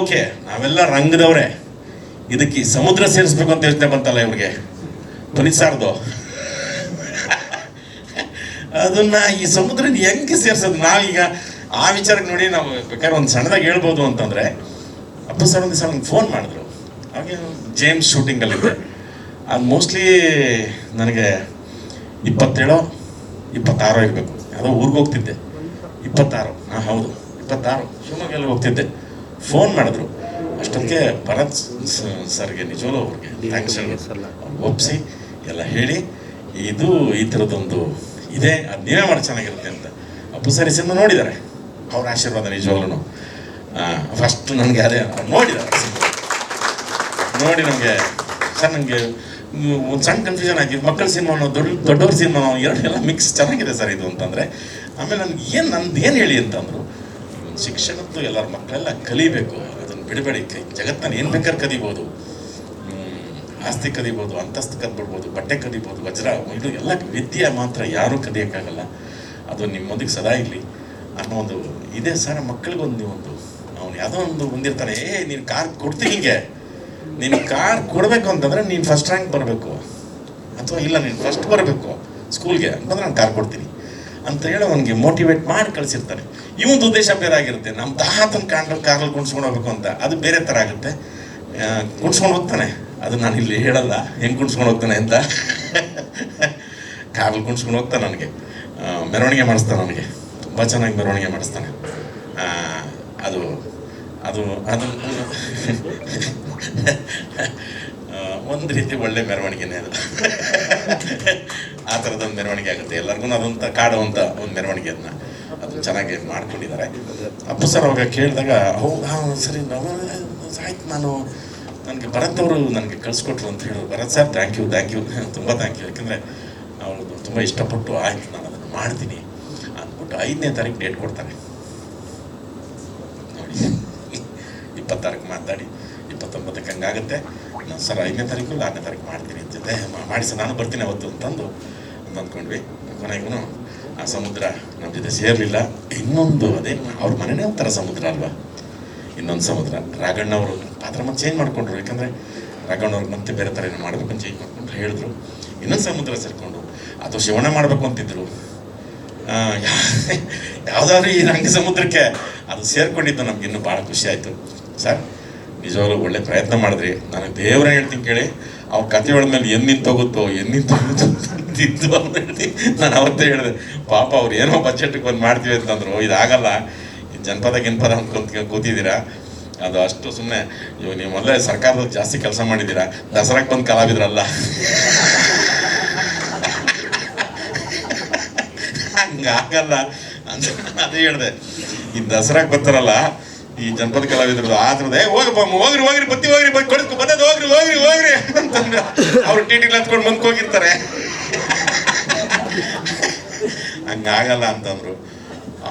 Okay, ನಾವೆಲ್ಲ ರಂಗದವ್ರೆ. ಇದಕ್ಕೆ ಸಮುದ್ರ ಸೇರಿಸ್ಬೇಕು ಅಂತ ಯೋಚನೆ ಬಂತಲ್ಲ ಇವ್ರಿಗೆ. ಪುನಿಸಾರ್ದು ಸಾರ್ದು. ಅದನ್ನ ಈ ಸಮುದ್ರ ಹೆಂಗೆ ಸೇರ್ಸೋದು? ನಾವೀಗ ಆ ವಿಚಾರಕ್ಕೆ ನೋಡಿ ನಾವು ಬೇಕಾದ್ರೆ ಒಂದು ಸಣ್ಣದಾಗಿ ಹೇಳ್ಬೋದು ಅಂತಂದ್ರೆ ಅಪ್ಪ ಸರ್ ಒಂದು ಸರ್ ಫೋನ್ ಮಾಡಿದ್ರು. ಹಾಗೆ ಜೇಮ್ಸ್ ಅಲ್ಲಿ ಅದು ಮೋಸ್ಟ್ಲಿ ನನಗೆ ಇಪ್ಪತ್ತೇಳೋ, ಇಪ್ಪತ್ತಾರೋ ಇರಬೇಕು. ಯಾವುದೋ ಊರಿಗೆ ಹೋಗ್ತಿದ್ದೆ. ಇಪ್ಪತ್ತಾರು. ಹಾಂ, ಹೌದು. ಇಪ್ಪತ್ತಾರು. ಶಿವಮೊಗ್ಗಲ್ಲಿ ಹೋಗ್ತಿದ್ದೆ. ಫೋನ್ ಮಾಡಿದ್ರು. ಅಷ್ಟಕ್ಕೆ ಭರತ್ ಸರ್ಗೆ ನಿಜವಲ್ಲೂ ಅವ್ರಿಗೆ ಥ್ಯಾಂಕ್ಸ್ ಒಪ್ಪಿಸಿ ಎಲ್ಲ ಹೇಳಿ ಇದು ಈ ಥರದ್ದೊಂದು ಇದೆ ಅದು ನೀವೇ ಮಾಡಿ ಚೆನ್ನಾಗಿರುತ್ತೆ ಅಂತ. ಅಪ್ಪು ಸರಿ ಸಿನಿಮಾ ನೋಡಿದ್ದಾರೆ. ಅವ್ರ ಆಶೀರ್ವಾದ ನಿಜವಾಗ್ಲೂ ಫಸ್ಟ್ ನನಗೆ ಅದೇ ನೋಡಿದ್ದಾರೆ ನೋಡಿ ನನಗೆ ಸರ್ ನನಗೆ ಒಂದು ಸಣ್ಣ ಕನ್ಫ್ಯೂಷನ್ ಆಗಿ ಮಕ್ಕಳ ಸಿನಿಮಾ ದೊಡ್ಡ ದೊಡ್ಡವ್ರ ಸಿನಿಮಾ ಎರಡು ಎಲ್ಲ ಮಿಕ್ಸ್ ಚೆನ್ನಾಗಿದೆ ಸರ್ ಇದು ಅಂತಂದರೆ ಆಮೇಲೆ ನನಗೆ ಏನು ನಂದು ಏನು ಹೇಳಿ ಅಂತಂದರು ಶಿಕ್ಷಣದ್ದು ಎಲ್ಲರ ಮಕ್ಕಳೆಲ್ಲ ಕಲಿಬೇಕು. ಅದನ್ನು ಬಿಡಬೇಡಿ. ಜಗತ್ತನ್ನು ಏನು ಬೇಕಾದ್ರೆ ಕದಿಬೋದು. ಆಸ್ತಿ ಕದಿಬೋದು, ಅಂತಸ್ತು ಕದ್ಬಿಡ್ಬೋದು, ಬಟ್ಟೆ ಕದಿಬೋದು, ವಜ್ರ, ಇದು ಎಲ್ಲ ವಿದ್ಯೆ ಮಾತ್ರ ಯಾರೂ ಕದಿಯೋಕ್ಕಾಗಲ್ಲ. ಅದು ನಿಮ್ಮೊಂದಿಗೆ ಸದಾ ಇರಲಿ. ಅನ್ನೋ ಒಂದು ಇದೆ ಸರ್, ಮಕ್ಕಳಿಗೊಂದು ಒಂದು ಅವ್ನು ಯಾವುದೋ ಒಂದು ಹೊಂದಿರ್ತಾನೆ ಏ, ನೀನು ಕಾರ್ ಕೊಡ್ತೀನಿ ಹಿಂಗೆ. ನೀನು ಕಾರ್ ಕೊಡಬೇಕು ಅಂತಂದ್ರೆ ನೀನು ಫಸ್ಟ್ ರ್ಯಾಂಕ್ ಬರಬೇಕು. ಅಥವಾ ಇಲ್ಲ, ನೀನು ಫಸ್ಟ್ ಬರಬೇಕು. ಸ್ಕೂಲ್ಗೆ ಅಂತಂದ್ರೆ ನಾನು ಕಾರ್ ಕೊಡ್ತೀನಿ. ಅಂತ ಹೇಳಿ ಅವನಿಗೆ ಮೋಟಿವೇಟ್ ಮಾಡಿ ಕಳಿಸಿರ್ತಾರೆ. ಇವೊಂದು ಉದ್ದೇಶ ಬೇರೆ ಆಗಿರುತ್ತೆ. ನಮ್ಮ ತಾತನ ಕಾಂಡ ಕಾರಲ್ಲಿ ಕುಣಿಸ್ಕೊಂಡು ಹೋಗ್ಬೇಕು ಅಂತ. ಅದು ಬೇರೆ ಥರ ಆಗುತ್ತೆ. ಕುಣಿಸ್ಕೊಂಡು ಹೋಗ್ತಾನೆ. ಅದು ನಾನು ಇಲ್ಲಿ ಹೇಳಲ್ಲ. ಹೆಂಗೆ ಕುಣಿಸ್ಕೊಂಡು ಹೋಗ್ತಾನೆ ಅಂತ. ಕಾರಲ್ಲಿ ಕುಣಿಸ್ಕೊಂಡು ಹೋಗ್ತಾನೆ ನನಗೆ ಮೆರವಣಿಗೆ ಮಾಡಿಸ್ತಾನೆ ನನಗೆ ತುಂಬ ಚೆನ್ನಾಗಿ ಮೆರವಣಿಗೆ ಮಾಡಿಸ್ತಾನೆ. ಅದು ಅದು ಅದು ಒಂದು ರೀತಿ ಒಳ್ಳೆ ಮೆರವಣಿಗೆನೇ ಅದು. ಆ ಥರದೊಂದು ಮೆರವಣಿಗೆ ಆಗುತ್ತೆ. ಎಲ್ಲರಿಗೂ ಅದೊಂದು ಕಾಡುವಂಥ ಒಂದು ಮೆರವಣಿಗೆ ಅದನ್ನ ಅದು ಚೆನ್ನಾಗಿ ಮಾಡ್ಕೊಂಡಿದ್ದಾರೆ. ಅಪ್ಪು ಸರ್ ಅವಾಗ ಕೇಳಿದಾಗ ಹೌದಾ ಸರಿ, ನಾವು, ಆಯ್ತು ನಾನು, ನನಗೆ ಭರತ್ ಅವರು ನನಗೆ ಕಳಿಸ್ಕೊಟ್ರು ಅಂತ ಹೇಳಿ Bharat sir thank you thank you ತುಂಬ ಥ್ಯಾಂಕ್ ಯು ಯಾಕಂದರೆ ಅವರು ತುಂಬ ಇಷ್ಟಪಟ್ಟು, ಆಯ್ತು, ನಾನು ಅದನ್ನು ಮಾಡ್ತೀನಿ. ಅಂದ್ಬಿಟ್ಟು ಐದನೇ ತಾರೀಕು ಡೇಟ್ ಕೊಡ್ತಾರೆ. ನೋಡಿ. ಇಪ್ಪತ್ತಾರಕ್ಕೆ ಮಾತಾಡಿ. ಇಪ್ಪತ್ತೊಂಬತ್ತಕ್ಕೆ ಹಂಗಾಗುತ್ತೆ. ನಾನು, ಸರ್, ಐದನೇ ತಾರೀಕು ಆರನೇ ತಾರೀಕು ಮಾಡ್ತೀನಿ. ಅಂತ ಮಾಡಿ ಸರ್, ನಾನು ಬರ್ತೀನಿ ಅವತ್ತು. ಅಂತಂದು ಅಂತ ಅಂದ್ಕೊಂಡ್ವಿ ಕೊನೆಗೂ ಆ ಸಮುದ್ರ ನಮ್ಮ ಜೊತೆ ಸೇರಲಿಲ್ಲ. ಇನ್ನೊಂದು ಅದೇ, ಅವ್ರ ಮನೆನೇ ಒಂಥರ ಸಮುದ್ರ ಅಲ್ವಾ? ಇನ್ನೊಂದು ಸಮುದ್ರ. ರಾಘಣ್ಣವರು ಪಾತ್ರ ಮತ್ತೆ ಚೇಂಜ್ ಮಾಡ್ಕೊಂಡ್ರು. ಯಾಕಂದರೆ ರಾಘಣ್ಣವ್ರಿಗೆ ಮತ್ತೆ ಬೇರೆ ಥರ ಏನೋ ಮಾಡಬೇಕು ಅಂತ ಚೇಂಜ್ ಮಾಡ್ಕೊಂಡು ಹೇಳಿದ್ರು. ಇನ್ನೊಂದು ಸಮುದ್ರ ಸೇರಿಕೊಂಡು ಅಥವಾ ಶಿವಣ ಮಾಡಬೇಕು ಅಂತಿದ್ರು. ಯಾವ್ದಾದ್ರು ಈ ರಂಗ ಸಮುದ್ರಕ್ಕೆ ಅದು ಸೇರಿಕೊಂಡಿದ್ದು ನಮ್ಗೆ ಇನ್ನೂ ಭಾಳ ಖುಷಿ ಆಯಿತು. ಸರ್, ನಿಜವಾಗ್ಲೂ ಒಳ್ಳೆ ಪ್ರಯತ್ನ ಮಾಡಿದ್ರಿ. ನನಗೆ ದೇವ್ರೇನು ಹೇಳ್ತೀನಿ ಕೇಳಿ, ಅವ್ರ ಕತೆ ಮೇಲೆ ಎಲ್ಲಿ ನಿಂತೋಗುತ್ತೋ ಎಲ್ಲಿ ನಿಂತೋಗುತ್ತೋ ಅಂತ ಹೇಳಿ ನಾನು ಅವತ್ತೇ ಹೇಳಿದೆ ಪಾಪ ಅವ್ರು ಏನೋ ಬಜೆಟ್ಗೆ ಬಂದು ಮಾಡ್ತೀವಿ ಅಂತಂದ್ರು ಇದಾಗಲ್ಲ ಜನಪದ ಗಿನ್ಪದ ಅಂದ್ಕೊಂತ ಕೂತಿದ್ದೀರಾ ಅದು ಅಷ್ಟು ಸುಮ್ಮನೆ ಇವಾಗ ನೀವು ಮೊದಲೇ ಸರ್ಕಾರದಲ್ಲಿ ಜಾಸ್ತಿ ಕೆಲಸ ಮಾಡಿದ್ದೀರಾ ದಸರಾಕ್ಕೆ ಬಂದು ಕಲಾವಿದ್ರಲ್ಲ ಹಂಗಾಗಲ್ಲ ಅಂತ ಅದೇ ಹೇಳಿದೆ ಈ ದಸರಾಕ್ ಬರ್ತಾರಲ್ಲ ಈ ಜನಪದ ಕಲಾವಿದ್ರು ಆದ್ರದ ಹೋಗಪ್ಪ ಹೋಗ್ರಿ ಹೋಗ್ರಿ ಬತ್ತಿ ಹೋಗ್ರಿ ಬಂದು ಬಂದದ್ದು ಹೋಗ್ರಿ ಹೋಗ್ರಿ ಹೋಗ್ರಿ ಅಂತಂದ್ರೆ ಅವ್ರು ಟಿ ಟಿ ಹತ್ಕೊಂಡು ಬಂದ್ಕೋಗಿರ್ತಾರೆ ಹೋಗಿರ್ತಾರೆ ಹಂಗಾಗಲ್ಲ ಅಂತಂದ್ರು.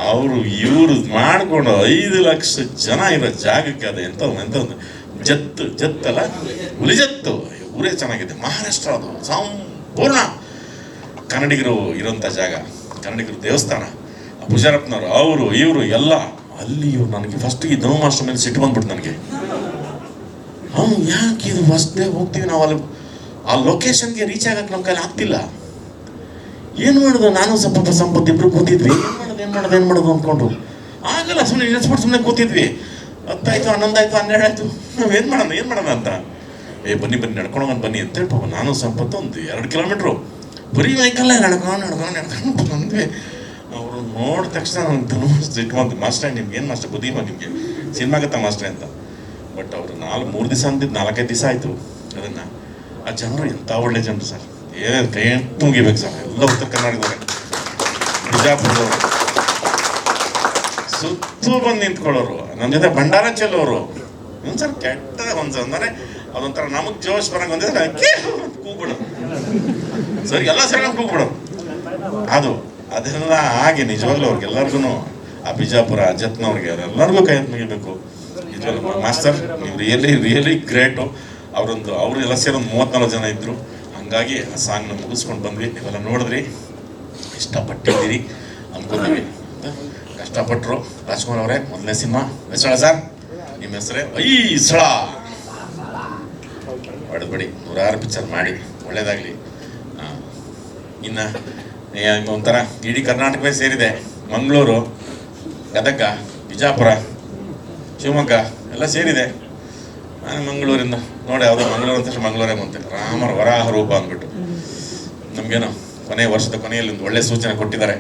ಅವರು ಇವರು ಮಾಡ್ಕೊಂಡು ಐದು ಲಕ್ಷ ಜನ ಇರೋ ಜಾಗಕ್ಕೆ ಅದು ಎಂತ ಎಂತ ಒಂದು ಜತ್ತು ಜತ್ತಲ್ಲ ಹುಲಿ ಜತ್ತು. ಊರೇ ಚೆನ್ನಾಗಿದೆ. ಮಹಾರಾಷ್ಟ್ರ ಅದು ಸಂಪೂರ್ಣ ಕನ್ನಡಿಗರು ಇರೋಂಥ ಜಾಗ. ಕನ್ನಡಿಗರು ದೇವಸ್ಥಾನ. ಪೂಜಾರಪ್ಪನವರು, ಅವರು, ಇವರು ಎಲ್ಲ ಅಲ್ಲಿ ಇವ್ರು ನನಗೆ ಫಸ್ಟ್ ಈ ಮೇಲೆ ಸಿಟ್ಟು ಬಂದ್ಬಿಟ್ಟು ನನಗೆ. ಅವ್ನು ಯಾಕೆ ಇದು ಫಸ್ಟ್ ಹೋಗ್ತೀವಿ ನಾವು ಅಲ್ಲಿ ಆ ಲೊಕೇಶನ್ಗೆ ರೀಚ್ ಆಗಕ್ಕೆ ನಮ್ಮ ಕೈಲಿ ಆಗ್ತಿಲ್ಲ. ಏನು ಮಾಡೋದು? ನಾನು ಸ್ವಲ್ಪ ಸಂಪತ್ತು ಇಬ್ರು ಕೂತಿದ್ವಿ. ಏನು ಮಾಡೋದು? ಏನು ಮಾಡೋದು? ಏನು ಮಾಡೋದು ಅಂದ್ಕೊಂಡು. ಆಗಲ್ಲ ಸುಮ್ಮನೆ ನೆನ್ಸ್ಬಿಟ್ಟು ಸುಮ್ಮನೆ ಕೂತಿದ್ವಿ. ಹತ್ತಾಯ್ತು, ಹನ್ನೊಂದಾಯ್ತು, ಹನ್ನೆರಡಾಯ್ತು. ನಾವು ಏನು ಮಾಡೋಣ ಏನು ಮಾಡೋಣ ಅಂತ. ಏ, ಬನ್ನಿ ಬನ್ನಿ, ನಡ್ಕೊಂಡು ಬನ್ನಿ ಅಂತ ಹೇಳಿ ಪಾಪ ನಾನು ಸಂಪತ್ತು ಒಂದು ಎರಡು ಕಿಲೋಮೀಟ್ರು. ಬರೀ ವೆಹಿಕಲ್ಲೇ ನಡ್ಕೊಂಡು ನಡ್ಕೊಂಡು ನಡ್ಕೊಂಡು ಬಂದ್ವಿ. ಅವರು ನೋಡಿದ ತಕ್ಷಣ ನನಗೆ ತುಂಬ ಇಟ್ಕೊಂಡು ಮಾಸ್ಟರ್, ನಿಮ್ಗೆ ಏನು ಮಾಸ್ಟರ್ ಬುದ್ಧಿ ಬಾ ನಿಮಗೆ ಸಿನಿಮಾಗತ್ತ ಮಾಸ್ಟರ್ ಅಂತ. ಬಟ್ ಅವರು ನಾಲ್ಕು ಮೂರು ದಿವಸ ಅಂದಿದ್ದು ನಾಲ್ಕೈದು ದಿವಸ ಆಯಿತು ಅದನ್ನು. ಆ ಜನರು ಎಂಥ ಒಳ್ಳೆ ಜನರು ಸರ್? ಏನೇನು ಕೈ ಮುಗಿಬೇಕು ಸರ್? ಎಲ್ಲ ಉತ್ತರ ಕರ್ನಾಟಕದವ್ರೆ. ಬಿಜಾಪುರದವರು. ಸುತ್ತು ಬಂದು ನಿಂತ್ಕೊಳ್ಳೋರು. ನನ್ನ ಜೊತೆ ಭಂಡಾರ ಚೆಲ್ಲೋರು. ಸರ್ ಕೆಟ್ಟ ಒಂದು ಅಂದರೆ ಅದೊಂಥರ ನಮಗೆ ಜೋಶ್ ಬರಂಗೆ ಒಂದಿದ್ರೆ ಕೂಗ್ಬಿಡು ಸರ್, ಎಲ್ಲ ಸರಿ ಕೂಗ್ಬಿಡು ಅದು, ಅದೆಲ್ಲ ಆಗಿ ನಿಜವಾಗ್ಲೂ ಅವ್ರಿಗೆಲ್ಲರಿಗೂ ಆ ಬಿಜಾಪುರ, ಅಜತ್ನವ್ರಿಗೆ, ಅವರೆಲ್ಲರಿಗೂ ಕೈ ಮುಗಿಬೇಕು. ನಿಜವಾಗ್ಲೂ ಮಾಸ್ಟರ್, ನೀವು ರಿಯಲಿ ರಿಯಲಿ ಗ್ರೇಟು ಅವರೊಂದು ಅವರು ಎಲ್ಲ ಸೇರಿ ಒಂದು ಮೂವತ್ತ್ನಾಲ್ಕು ಜನ ಇದ್ದರು ಹಂಗಾಗಿ ಆ ಸಾಂಗ್ನ ಮುಗಿಸ್ಕೊಂಡು ಬಂದ್ವಿ. ನೀವೆಲ್ಲ ನೋಡಿದ್ರಿ. ಇಷ್ಟಪಟ್ಟಿದ್ದೀರಿ. ಅಂದ್ಕೊತೀವಿ ಕಷ್ಟಪಟ್ಟರು ರಾಜ್ಕುಮಾರ್ ಅವರೇ, ಮೊದಲನೇ ಸಿನಿಮಾ. ಹೆಸಳ ಸರ್ ನಿಮ್ಮ ಹೆಸರೇ? ಐ ಸಳ ಹೊಡೆದ್ಬಿಡಿ ನೂರಾರು ಪಿಕ್ಚರ್ ಮಾಡಿ. ಒಳ್ಳೇದಾಗಲಿ. ಇನ್ನು ಒಂಥರ ಇಡೀ ಕರ್ನಾಟಕವೇ ಸೇರಿದೆ. ಮಂಗಳೂರು, ಗದಗ, ಬಿಜಾಪುರ, ಶಿವಮೊಗ್ಗ ಎಲ್ಲ ಸೇರಿದೆ. ನಾನು ಮಂಗಳೂರಿಂದ. ನೋಡಿ, ಯಾವುದೋ ಮಂಗಳೂರು ಅಂತ ಮಂಗಳೂರೇ ಮುಂತೆ ರಾಮರ ವರಾಹ ರೂಪ ಅಂದ್ಬಿಟ್ಟು. ನಮಗೇನೋ ಕೊನೆಯ ವರ್ಷದ ಕೊನೆಯಲ್ಲಿ ಒಂದು ಒಳ್ಳೆ ಸೂಚನೆ ಕೊಟ್ಟಿದ್ದಾರೆ.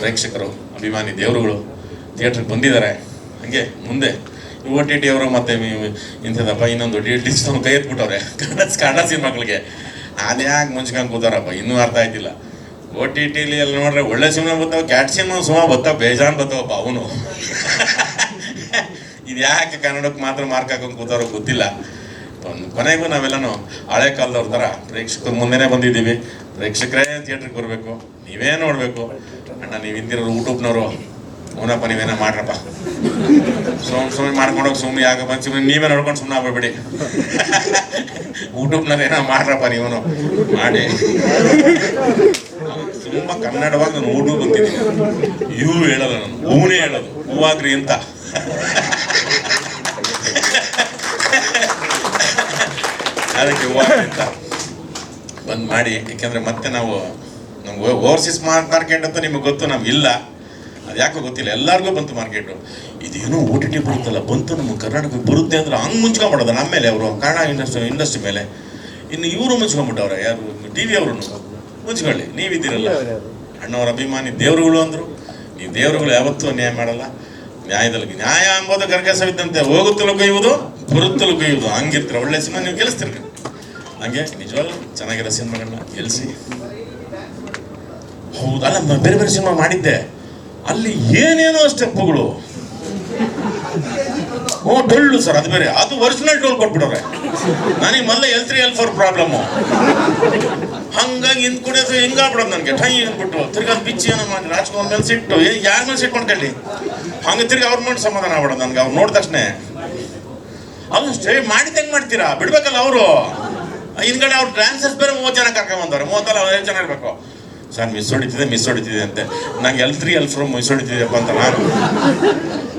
ಪ್ರೇಕ್ಷಕರು, ಅಭಿಮಾನಿ ದೇವರುಗಳು, ಥಿಯೇಟ್ರಿಗೆ ಬಂದಿದ್ದಾರೆ. ಹಾಗೆ ಮುಂದೆ ಓ ಟಿ ಟಿ ಅವರು ಮತ್ತೆ ಇಂಥದಪ್ಪ ಇನ್ನೊಂದು ಡಿ ಡಿಜಿಟಲ್ ಕೈ ಎತ್ಬಿಟ್ಟವ್ರೆ. ಕನ್ನಡ ಕನ್ನಡ ಸಿನಿಮಾಗಳಿಗೆ. ಅದ್ಯಾಕೆ ಮುಂಚ್ಕೊಂಡು ಕೂತಾರಪ್ಪ? ಇನ್ನೂ ಅರ್ಥ ಆಯ್ತಿಲ್ಲ. ಓ ಟಿ ಟಿಲಿ ಎಲ್ಲ ನೋಡ್ರೆ ಒಳ್ಳೆ ಸಿನಿಮಾ ಬರ್ತಾವೆ ಕ್ಯಾಟ್ ಸಿನಿಮಾ ಸುಮಾರು ಬರ್ತಾವ ಬೇಜಾನ್ ಬರ್ತಾವಪ್ಪ ಅವನು. ಇದು ಯಾಕೆ ಕನ್ನಡಕ್ಕೆ ಮಾತ್ರ ಮಾರ್ಕ್ ಹಾಕೊಂಡು ಕೂತಾರೋ ಗೊತ್ತಿಲ್ಲ. ಕೊನೆಗೂ ನಾವೆಲ್ಲನೂ ಹಳೆ ಕಾಲದವ್ರ ಥರ ಪ್ರೇಕ್ಷಕರು ಮುಂದೆನೇ ಬಂದಿದ್ದೀವಿ. ಪ್ರೇಕ್ಷಕರೇ ಥಿಯೇಟ್ರಿಗೆ ಬರಬೇಕು. ನೀವೇ ನೋಡಬೇಕು. ಅಣ್ಣ, ನೀವು ಹಿಂದಿರೋರು ಯೂಟ್ಯೂಬ್ನವರು ಅವನಪ್ಪ ನೀವೇನೋ ಮಾಡ್ರಪ್ಪ. ಸುಮ್ ಸುಮ್ಮನೆ ಮಾಡ್ಕೊಂಡೋಗಿ ಸುಮ್ಮನೆ ಯಾಕೆ ಬಂದು ಸುಮ್ಮನೆ ನೀವೇ ನೋಡ್ಕೊಂಡು ಸುಮ್ಮನೆ ಆಗ್ಬೇಡಿ ಯೂಟ್ಯೂಬ್ನಲ್ಲಿ ಏನೋ ಮಾಡ್ರಪ್ಪ ನೀವೂ ಮಾಡಿ. ತುಂಬ ಕನ್ನಡವಾಗಿ ನಾನು ಯೂಟ್ಯೂಬ್ ಅಂತಿದ್ದೀನಿ ಇವು ಹೇಳಲ್ಲ ನಾನು. ಹೂನೇ ಹೇಳೋದು. ಹೂವಾಗ್ರಿ ಅಂತ. ಅದಕ್ಕೆ ಅಂತ. ಬಂದ್ ಮಾಡಿ ಯಾಕೆಂದ್ರೆ ಮತ್ತೆ ನಾವು ನಮ್ಗೆ ಓವರ್ಸೀಸ್ ಮಾರ್ಕೆಟ್ ಅಂತ ನಿಮಗೆ ಗೊತ್ತು ನಮ್ಗೆ ಇಲ್ಲ. ಅದು ಯಾಕೋ ಗೊತ್ತಿಲ್ಲ. ಎಲ್ಲರಿಗೂ ಬಂತು ಮಾರ್ಕೆಟು ಇದೇನೋ ಓ ಟಿ ಟಿ ಬರುತ್ತಲ್ಲ ಬಂತು ನಮ್ಮ ಕರ್ನಾಟಕಕ್ಕೆ ಬರುತ್ತೆ ಅಂದ್ರೆ ಹಂಗೆ ಮುಂಚ್ಕೊಂಬಿಡೋದು ನಮ್ಮ ಮೇಲೆ ಅವರು ಕನ್ನಡ ಇಂಡಸ್ಟ್ರಿ ಇಂಡಸ್ಟ್ರಿ ಮೇಲೆ. ಇನ್ನು ಇವರು ಮುಂಚ್ಕೊಂಬಿಟ್ಟವ್ರೆ ಯಾರು? ಟಿ ವಿ ಅವರು ಮುಂಚ್ಕೊಳ್ಳಿ. ನೀವಿದ್ದೀರಲ್ಲ. ಅಣ್ಣವರ ಅಭಿಮಾನಿ ದೇವರುಗಳು ಅಂದರು. ನೀವು ದೇವರುಗಳು ಯಾವತ್ತೂ ಅನ್ಯಾಯ ಮಾಡಲ್ಲ. ನ್ಯಾಯದಲ್ಲಿ ನ್ಯಾಯ ಅಂಬೋದು ಗರ್ಗಸವಿದ್ದಂತೆ ಹೋಗುತ್ತಲೂ ಕೈಯುವುದು ಬರುತ್ತಲೂ ಕೈಯುವುದು ಹಂಗಿರ್ತಾರೆ. ಒಳ್ಳೆ ಸಿನಿಮಾ ನೀವು ಗೆಲ್ಲಿಸ್ತೀರಿ ಹಂಗೆ, ನಿಜವಾಗ್ಲೂ ಚೆನ್ನಾಗಿರೋ ಸಿನಿಮಾಗಳನ್ನ ಎಲ್ಸಿ ಹೌದಲ್ಲ ನಾನು ಬೇರೆ ಬೇರೆ ಸಿನಿಮಾ ಮಾಡಿದ್ದೆ. ಅಲ್ಲಿ ಏನೇನೋ ಸ್ಟೆಪ್ಗಳು ಓ, ಡೊಳ್ಳು ಸರ್, ಅದು ಬೇರೆ. ಅದು ಒರಿಜಿನಲ್ ಡೋಲ್ ಕೊಟ್ಬಿಡವ್ರೆ ನನಗೆ ಮೊದಲೇ L three L four problem. ಹಂಗಾಗಿ ಹಿಂಗೆ ಹಿಂಗಾಗ್ಬಿಡೋದು ನನಗೆ? ಟೈ ಅಂದ್ಬಿಟ್ಟು. ಅದು ಬಿಚ್ಚಿ ಏನೋ ಮಾಡಿ, ರಾಜ್ಕುಮಾರ್ ಮೇಲೆ ಸಿಟ್ಟು. ಏ, ಯಾರ ಮೇಲೆ ಸಿಟ್ಕೊಂಡು ಕಳ್ಳಿ ಹಂಗೆ ತಿರ್ಗಿ ಅವ್ರ ಮಾಡಿ ಸಮಾಧಾನ ಆಗ್ಬಿಡೋದು ನನಗೆ, ಅವ್ರು ನೋಡಿದ ತಕ್ಷಣ. ಅದು ಸ್ಟೇ ಮಾಡಿದ್ದು ಹೆಂಗೆ ಮಾಡ್ತೀರಾ? ಬಿಡ್ಬೇಕಲ್ಲ ಅವರು. ಹಿಂದ್ಗಡೆ ಅವ್ರು ಡ್ಯಾನ್ಸರ್ಸ್ ಬೇರೆ ಮೂವತ್ತು ಜನ ಕರ್ಕೊಂಡ್ ಬಂದವ್ರೆ. ಮೂವತ್ತಲ್ಲ ಅವ್ರು ಜನ ಇರಬೇಕು. ಸರ್ ಮಿಸ್ ಹೊಡಿತಿದೆ ಮಿಸ್ ಹೊಡಿತಿದೆ ಅಂತೆ. ನಂಗೆ L three L from miss ಹೊಡಿತಿದ್ಯಪ್ಪ ಅಂತ ನಾನು.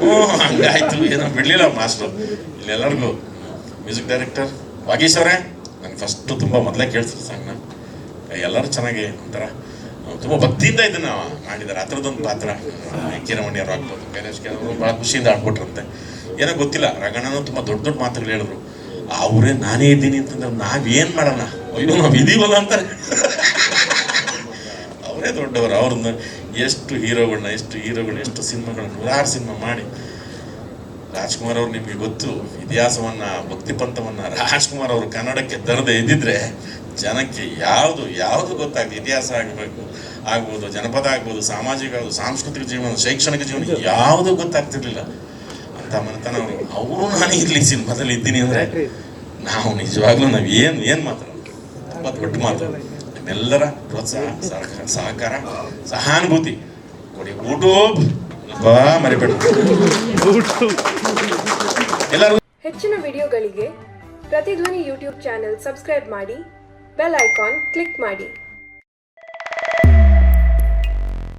ಹ್ಞೂ ಹಂಗಾಯ್ತು. ಏನೋ ಬಿಡ್ಲಿಲ್ಲ ಮಾಸ್ಟ್ರು ಇಲ್ಲೆಲ್ಲರಿಗೂ. ಮ್ಯೂಸಿಕ್ ಡೈರೆಕ್ಟರ್ ವಾಗೀಶ್ ಅವರೇ, ನಂಗೆ ಫಸ್ಟು ತುಂಬ ಮೊದಲೇ ಕೇಳ್ತಿದ್ರು ಸಾಂಗ್ನ ಎಲ್ಲರೂ ಚೆನ್ನಾಗಿ ಒಂಥರ, ತುಂಬ ಭಕ್ತಿಯಿಂದ ಇದನ್ನ ಮಾಡಿದ್ದಾರೆ. ಆ ಥರದ್ದೊಂದು ಪಾತ್ರ. ಕಿರಮಣಿ ಅವ್ರು ಆಗ್ಬೋದು. ಗಣೇಶ್ ಅವರು ಭಾಳ ಖುಷಿಯಿಂದ ಆಡ್ಬಿಟ್ರಂತೆ. ಏನೋ ಗೊತ್ತಿಲ್ಲ. ರಗಣನು ತುಂಬ ದೊಡ್ಡ ದೊಡ್ಡ ಮಾತುಗಳು ಹೇಳಿದ್ರು. ಅವರೇ ನಾನೇ ಇದ್ದೀನಿ ಅಂತಂದ್ರೆ ನಾವೇನು ಮಾಡೋಣ ಅಯ್ಯೋ ನಾವು ಇದೀವಲ್ಲ ಅಂತಾರೆ. ಅವರೇ ದೊಡ್ಡವರು ಅವ್ರನ್ನ ಎಷ್ಟು ಹೀರೋಗಳನ್ನ ಎಷ್ಟು ಹೀರೋಗಳು ಎಷ್ಟು ಸಿನಿಮಾಗಳನ್ನ ನೂರಾರು ಸಿನಿಮಾ ಮಾಡಿ. ರಾಜ್ಕುಮಾರ್ ಅವ್ರು ನಿಮಗೆ ಗೊತ್ತು ಇತಿಹಾಸವನ್ನ ಭಕ್ತಿ ಪಂಥವನ್ನ ರಾಜ್ಕುಮಾರ್ ಅವರು ಕನ್ನಡಕ್ಕೆ ತರದೆ ಇದ್ದಿದ್ರೆ ಜನಕ್ಕೆ ಯಾವುದು ಯಾವುದು ಗೊತ್ತಾಗ್ತದೆ ಇತಿಹಾಸ ಆಗಬೇಕು ಆಗ್ಬೋದು ಜನಪದ ಆಗ್ಬೋದು ಸಾಮಾಜಿಕ ಆಗ್ಬೋದು ಸಾಂಸ್ಕೃತಿಕ ಜೀವನ ಶೈಕ್ಷಣಿಕ ಜೀವನ ಯಾವುದು ಗೊತ್ತಾಗ್ತಿರ್ಲಿಲ್ಲ. ಅಂತ ಮನೆತನ ಅವರು ನಾನು ಇರ್ಲಿ ಸಿನಿಮಾದಲ್ಲಿ ಇದ್ದೀನಿ ಅಂದ್ರೆ ನಾವು ನಿಜವಾಗ್ಲೂ ನಾವು ಏನು ಏನು ಮಾತಾಡೋದು ತುಂಬ ದೊಡ್ಡ ಮಾತು ನಿಮ್ಮೆಲ್ಲರ ಪ್ರೋತ್ಸಾಹ ಸಹಕಾರ ಸಹಕಾರ ಸಹಾನುಭೂತಿ. ಕೊಡಿ ಯೂಟ್ಯೂಬ್ ಬಾ ಮರಿಬೇಡ. ಎಲ್ಲರೂ ಹೆಚ್ಚಿನ ವಿಡಿಯೋಗಳಿಗೆ ಪ್ರತಿಧ್ವನಿ ಯೂಟ್ಯೂಬ್ ಚಾನೆಲ್ ಸಬ್ಸ್ಕ್ರೈಬ್ ಮಾಡಿ ಬೆಲ್ ಐಕಾನ್ ಕ್ಲಿಕ್ ಮಾಡಿ.